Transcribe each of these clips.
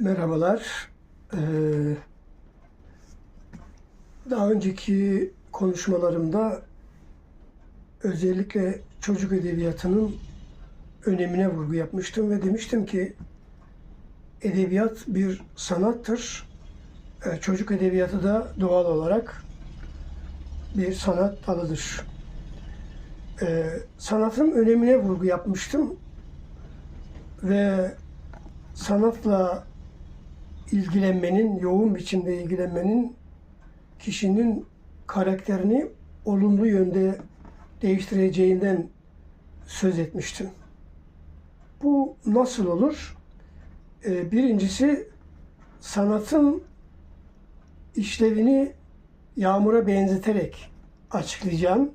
Merhabalar. Ee, daha önceki konuşmalarımda özellikle çocuk edebiyatının önemine vurgu yapmıştım ve demiştim ki edebiyat bir sanattır. Ee, çocuk edebiyatı da doğal olarak bir sanat dalıdır. Ee, sanatın önemine vurgu yapmıştım ve sanatla ilgilenmenin, yoğun biçimde ilgilenmenin kişinin karakterini olumlu yönde değiştireceğinden söz etmiştim. Bu nasıl olur? Ee, birincisi sanatın işlevini yağmura benzeterek açıklayacağım.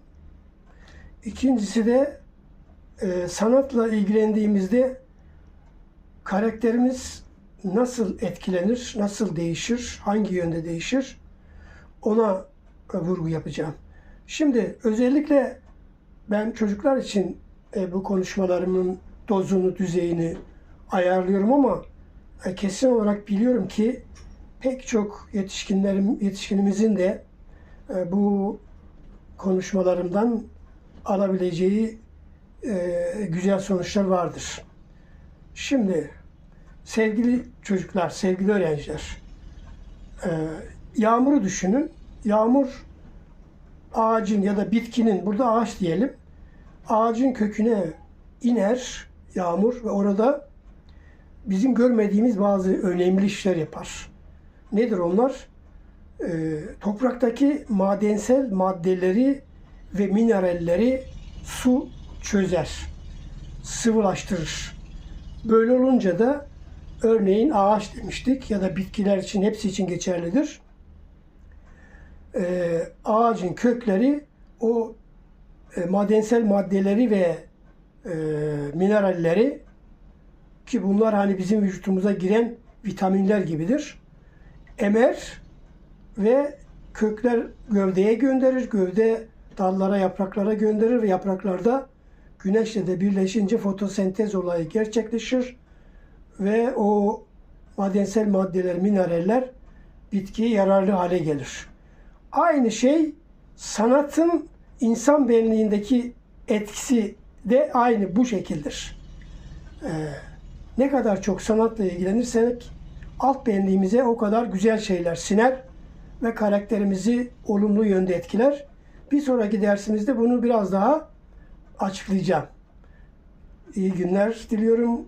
İkincisi de e, sanatla ilgilendiğimizde karakterimiz nasıl etkilenir, nasıl değişir, hangi yönde değişir ona vurgu yapacağım. Şimdi özellikle ben çocuklar için e, bu konuşmalarımın dozunu, düzeyini ayarlıyorum ama e, kesin olarak biliyorum ki pek çok yetişkinlerim, yetişkinimizin de e, bu konuşmalarımdan alabileceği e, güzel sonuçlar vardır. Şimdi sevgili çocuklar, sevgili öğrenciler, e, yağmuru düşünün. Yağmur ağacın ya da bitkinin, burada ağaç diyelim, ağacın köküne iner yağmur ve orada bizim görmediğimiz bazı önemli işler yapar. Nedir onlar? E, topraktaki madensel maddeleri ve mineralleri su çözer, sıvılaştırır. Böyle olunca da örneğin ağaç demiştik ya da bitkiler için hepsi için geçerlidir. Ee, ağacın kökleri o e, madensel maddeleri ve e, mineralleri ki bunlar hani bizim vücutumuza giren vitaminler gibidir. Emer ve kökler gövdeye gönderir. Gövde dallara, yapraklara gönderir ve yapraklarda güneşle de birleşince fotosentez olayı gerçekleşir ve o madensel maddeler, mineraller bitkiye yararlı hale gelir. Aynı şey sanatın insan benliğindeki etkisi de aynı bu şekildir. Ee, ne kadar çok sanatla ilgilenirsek alt benliğimize o kadar güzel şeyler siner ve karakterimizi olumlu yönde etkiler. Bir sonraki dersimizde bunu biraz daha açıklayacağım. İyi günler diliyorum.